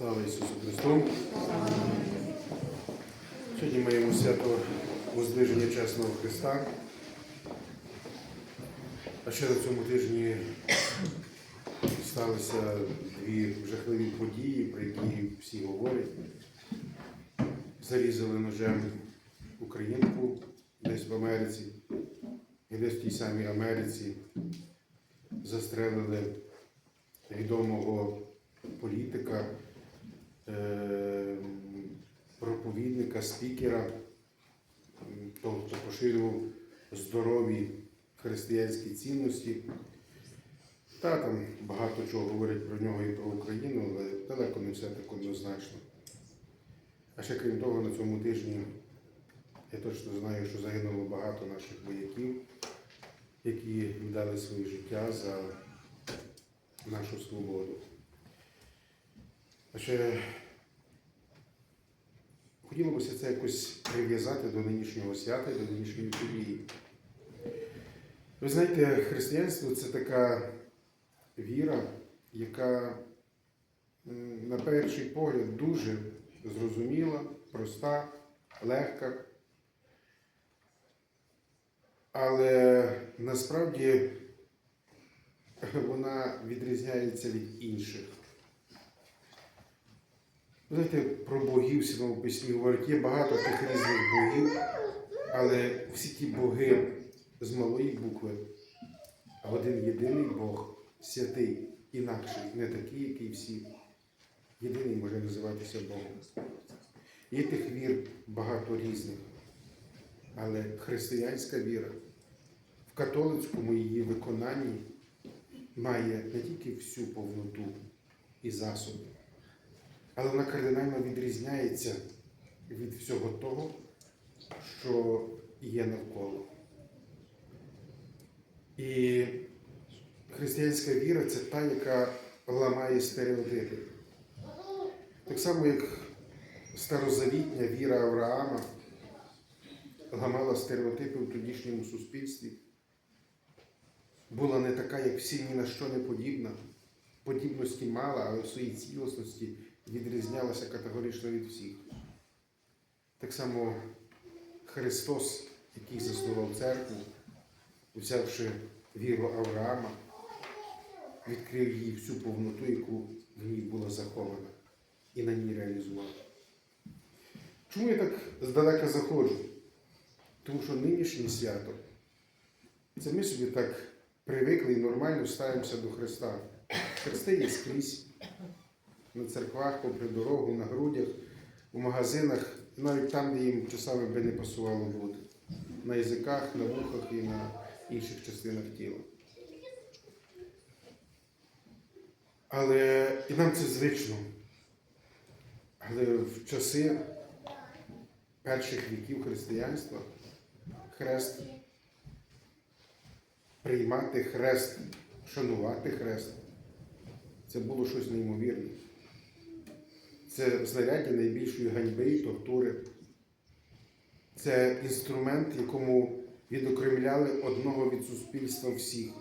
Слава Ісусу Христу! Сьогодні маємо свято Воздвиження Чесного Христа. А ще на цьому тижні сталися дві жахливі події, про які всі говорять. Зарізали ножем українку десь в Америці, і десь в тій самій Америці застрелили відомого політика, проповідника, спікера, того, хто поширював здорові християнські цінності. Та там багато чого говорять про нього і про Україну, але далеко не все так однозначно. А ще крім того, на цьому тижні я точно знаю, що загинуло багато наших вояків, які віддали своє життя за нашу свободу. Ще хотілося це якось прив'язати до нинішнього свята до нинішньої події. Ви знаєте, християнство це така віра, яка на перший погляд дуже зрозуміла, проста, легка. Але насправді вона відрізняється від інших. Знаєте, про богів в Святому Письмі говорять, є багато тих різних богів, але всі ті боги з малої букви, а один єдиний Бог, святий, інакший, не такий, який всі. Єдиний може називатися Богом. Є тих вір багато різних, але християнська віра в католицькому її виконанні має не тільки всю повноту і засоби, але вона кардинально відрізняється від всього того, що є навколо. І християнська віра це та, яка ламає стереотипи. Так само, як старозавітня віра Авраама ламала стереотипи в тодішньому суспільстві була не така, як всі ні на що не подібна. Подібності мала, але в своїй цілісності відрізнялася категорично від всіх. Так само Христос, який заснував церкву, взявши віру Авраама, відкрив її всю повноту, яку в ній була захована, і на ній реалізував. Чому я так здалека заходжу? Тому що нинішнє свято це ми собі так привикли і нормально ставимося до Христа. Хрести є скрізь, на церквах, попри дорогу, на грудях, у магазинах, навіть там, де їм часами би не пасувало бути. На язиках, на вухах і на інших частинах тіла. Але і нам це звично. Але в часи перших віків християнства хрест приймати хрест, шанувати хрест. Це було щось неймовірне. Це знаряддя найбільшої ганьби і тортури. Це інструмент, якому відокремляли одного від суспільства всіх.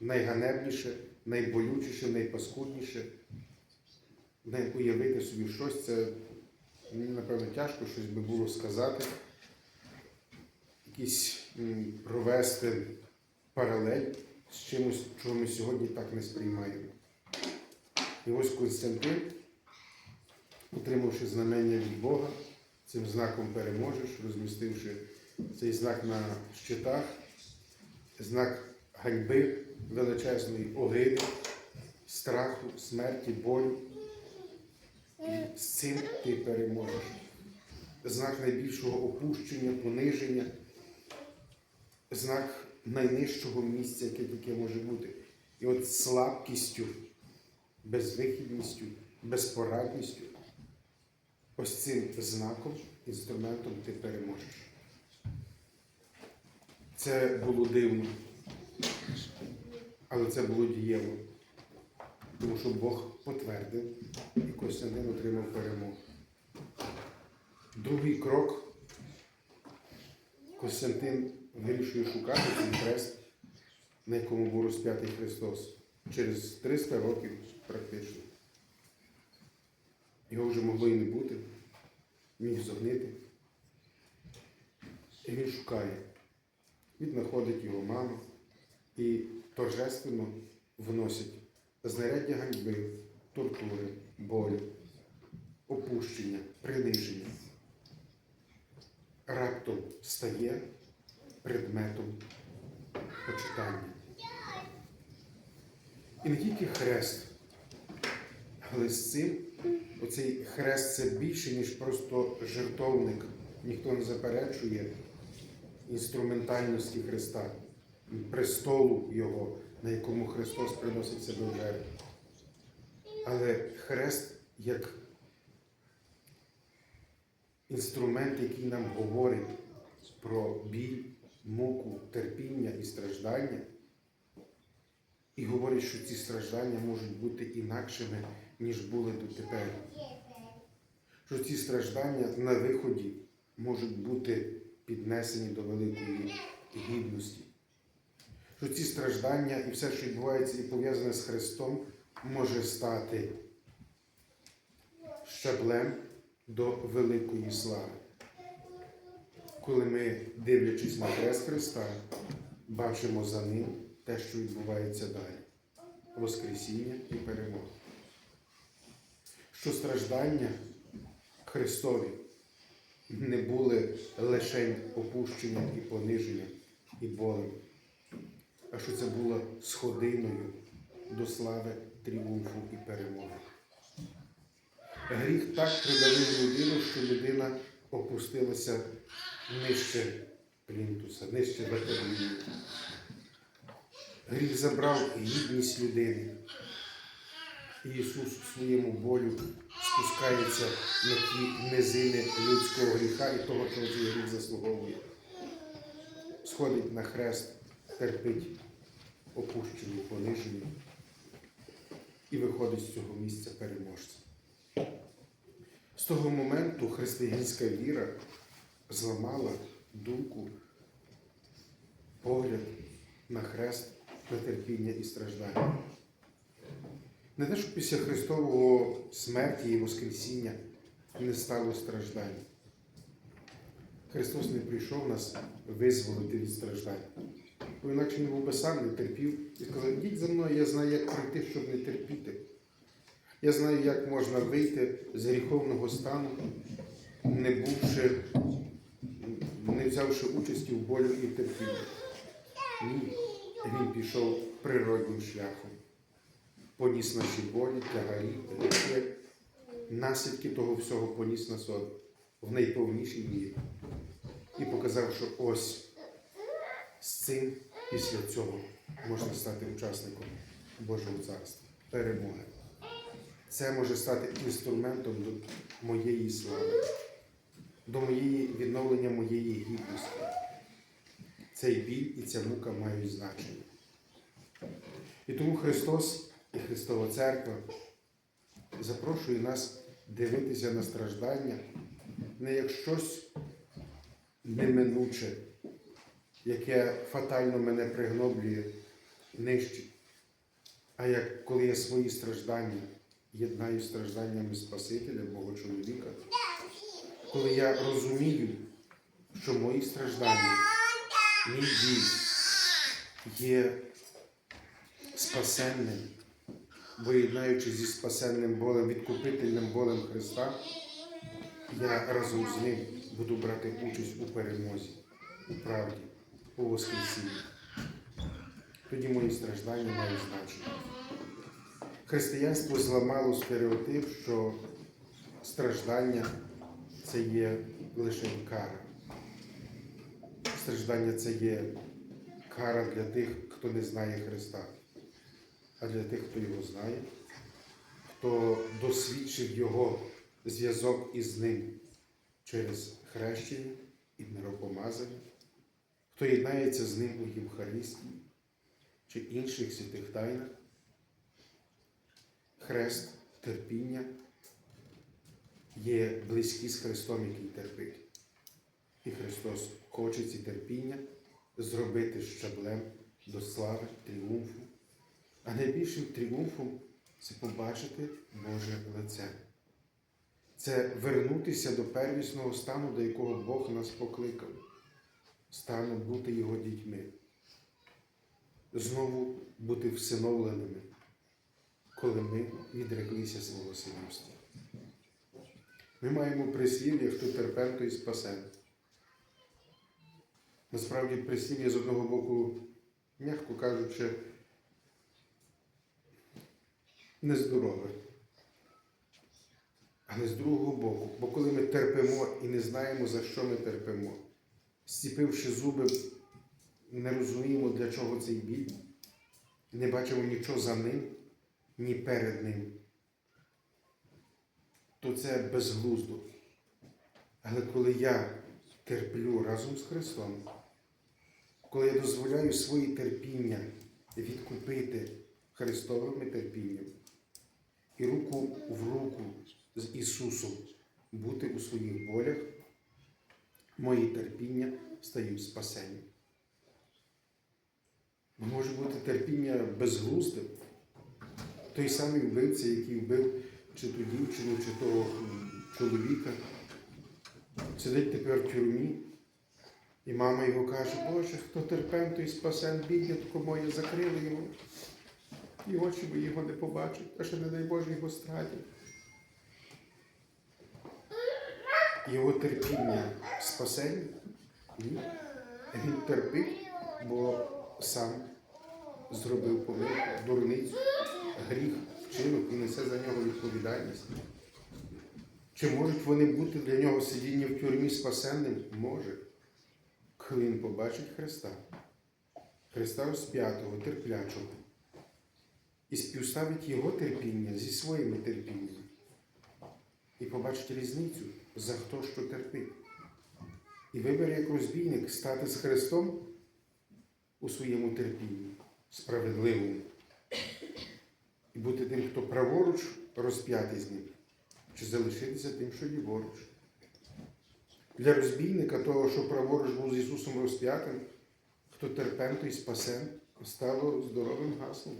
Найганебніше, найболючіше, найпаскудніше. Уявити собі щось, це мені, напевно, тяжко щось би було сказати. Якісь провести паралель з чимось, чого ми сьогодні так не сприймаємо. І ось Константин, отримавши знамення від Бога, цим знаком переможеш, розмістивши цей знак на щитах, знак ганьби величезної огиди, страху, смерті, болю. І з цим ти переможеш. Знак найбільшого опущення, пониження, знак найнижчого місця, яке тільки може бути. І от слабкістю, безвихідністю, безпорадністю, ось цим знаком, інструментом ти переможеш. Це було дивно, але це було дієво, тому що Бог потвердив, і Костянтин отримав перемогу. Другий крок Костянтин вирішує шукати цей хрест, на якому був розп'ятий Христос через 300 років практично. Його вже могло і не бути, міг зогнити. І він шукає. Він знаходить його маму і торжественно вносить знаряддя ганьби, тортури, болю, опущення, приниження. Раптом стає предметом почитання. І не тільки хрест, але з цим оцей хрест це більше, ніж просто жертовник. Ніхто не заперечує інструментальності Христа, престолу Його, на якому Христос приносить себе в жертву. Але хрест як інструмент, який нам говорить про біль, муку, терпіння і страждання, і говорить, що ці страждання можуть бути інакшими, ніж були дотепер. Що ці страждання на виході можуть бути піднесені до великої гідності. Що ці страждання і все, що відбувається і пов'язане з Христом, може стати щаблем до великої слави. Коли ми, дивлячись на хрест Христа, бачимо за ним те, що відбувається далі Воскресіння і перемога. Що страждання Христові не були лише опущенням і пониженням і болем, а що це було сходиною до слави, тріумфу і перемоги. Гріх так придавив людину, що людина опустилася нижче плінтуса, нижче ватерлії. Гріх забрав гідність людини. Ісус у своєму болю спускається на ті низини людського гріха і того, чого цей гріх заслуговує. Сходить на хрест, терпить опущений, понижений і виходить з цього місця переможцем. З того моменту християнська віра зламала думку, погляд на хрест, на терпіння і страждання. Не те, що після Христового смерті і Воскресіння не стало страждань. Христос не прийшов нас визволити від страждань. Бо інакше він був би сам не терпів і сказав, йдіть за мною, я знаю, як пройти, щоб не терпіти. Я знаю, як можна вийти з гріховного стану, не бувши, не взявши участі в болю і терпінні. Ні, він пішов природнім шляхом. Поніс наші болі, тягарі, гріхи. Наслідки того всього поніс на собі в найповнішій мірі. І показав, що ось з цим після цього можна стати учасником Божого царства, перемоги. Це може стати інструментом до моєї слави, до моєї відновлення моєї гідності. Цей біль і ця мука мають значення. І тому Христос і Христова Церква запрошує нас дивитися на страждання не як щось неминуче, яке фатально мене пригноблює, нищить, а як коли я свої страждання єднаю з стражданнями Спасителя, Бога чоловіка, коли я розумію, що мої страждання, мій біль є спасенним, бо єднаючи зі спасенним болем, відкупительним болем Христа, я разом з ним буду брати участь у перемозі, у правді, у Воскресінні. Тоді мої страждання мають значення. Християнство зламало стереотип, що страждання це є лише кара. Страждання це є кара для тих, хто не знає Христа, а для тих, хто його знає, хто досвідчив Його зв'язок із ним через хрещення і миропомазання, хто єднається з ним у Євхаристії чи інших святих тайнах. Хрест терпіння є близькі з Христом, який терпить. І Христос хоче ці терпіння зробити щаблем до слави, тріумфу. А найбільшим тріумфом це побачити Боже лице. це вернутися до первісного стану, до якого Бог нас покликав, стану бути Його дітьми, знову бути всиновленими, коли ми відреклися свого синівства. Ми маємо прислів'я, хто терпен, той спасен. Насправді прислів'я з одного боку, м'яко кажучи, нездорове. Але з другого боку, бо коли ми терпимо і не знаємо, за що ми терпимо, зціпивши зуби, не розуміємо, для чого цей біль, не бачимо нічого за ним, ні перед ним, то це безглуздо. Але коли я терплю разом з Христом, коли я дозволяю свої терпіння відкупити Христовими терпінням і руку в руку з Ісусом бути у своїх болях, мої терпіння стають спасенням. Може бути терпіння безглуздим. Той самий вбивця, який вбив чи ту дівчину, чи того чоловіка, сидить тепер в тюрмі, і мама його каже, Боже, хто терпен, той спасен, біднятко моє, закрили його. І очі би його не побачать, а ще не дай Боже його стратять. Його терпіння спасення? Він терпить, бо сам зробив помилку, дурницю, гріх, вчинок і несе за нього відповідальність. Чи можуть вони бути для нього сидіння в тюрмі спасенним? Може. Коли він побачить Христа, Христа розп'ятого, терплячого, і співставить його терпіння зі своїми терпіннями, і побачить різницю, за хто що терпить. І вибере як розбійник стати з Христом у своєму терпінні, справедливому, і бути тим, хто праворуч розп'ятий з ним, чи залишитися тим, що ліворуч. Для розбійника того, що праворуч був з Ісусом розп'ятим, хто терпен, той спасен, стало здоровим гаслом.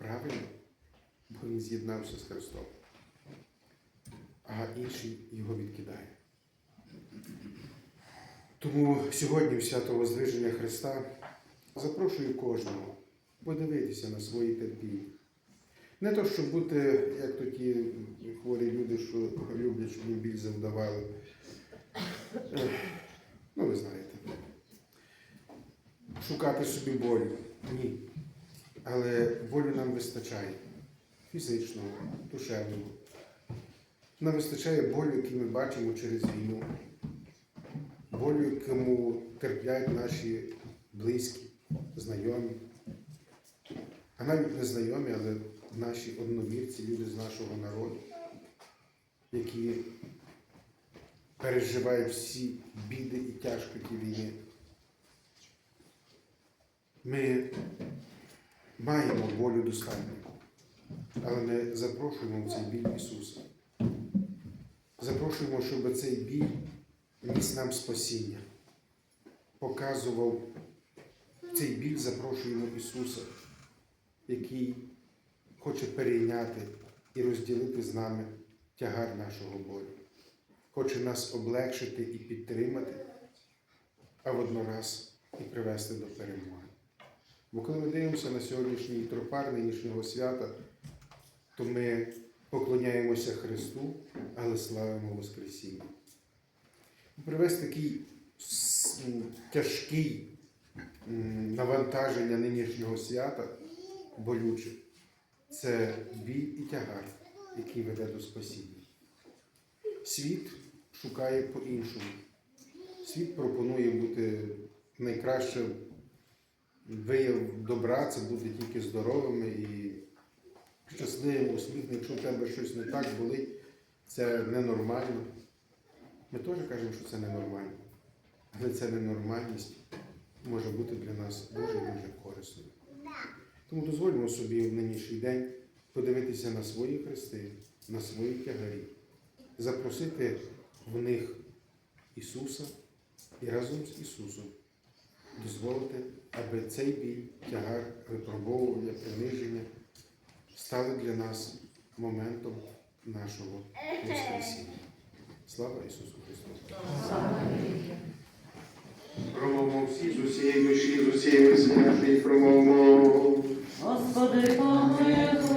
Правильно, бо він з'єднався з Христом, а інший його відкидає. Тому сьогодні, в свято Воздвиження Христа, запрошую кожного подивитися на свої терпіння. Не то, щоб бути, як то ті хворі люди, що люблять, щоб їм біль завдавали. Ну, ви знаєте. Шукати собі болю. Ні. Але болю нам вистачає. Фізичного, душевного. Нам вистачає болю, який ми бачимо через війну. Болю, якому терплять наші близькі, знайомі. А навіть не знайомі, але наші одновірці, люди з нашого народу, які переживають всі біди і тяжкоті війни. Ми маємо волю достатньо, але ми запрошуємо в цей біль Ісуса. Запрошуємо, щоб цей біль ніс нам спасіння, показував цей біль, запрошуємо Ісуса, який хоче перейняти і розділити з нами тягар нашого болю хоче нас облегшити і підтримати, а воднораз і привести до перемоги. Бо коли ми дивимося на сьогоднішній тропар нинішнього свята, то ми поклоняємося Христу, але славимо Воскресіння. Привести такий тяжкий навантаження нинішнього свята, болюче, це біль і тягар, який веде до спасіння. Світ шукає по-іншому. Світ пропонує бути найкращим вияв добра, це бути тільки здоровими і щасливим, усміхненим. Якщо в тебе щось не так болить, це ненормально. Ми теж кажемо, що це ненормально. Але ця ненормальність може бути для нас дуже-дуже корисною. Тому дозволимо собі в нинішній день подивитися на свої хрести, на свої тягарі запросити в них Ісуса і разом з Ісусом дозволити, аби цей біль, тягар, випробовування, приниження стали для нас моментом нашого Воскресіння. Слава Ісусу Христу! Промовмо всі з усієї душі, з усієї смерті, промовмо. Господи, помилуй,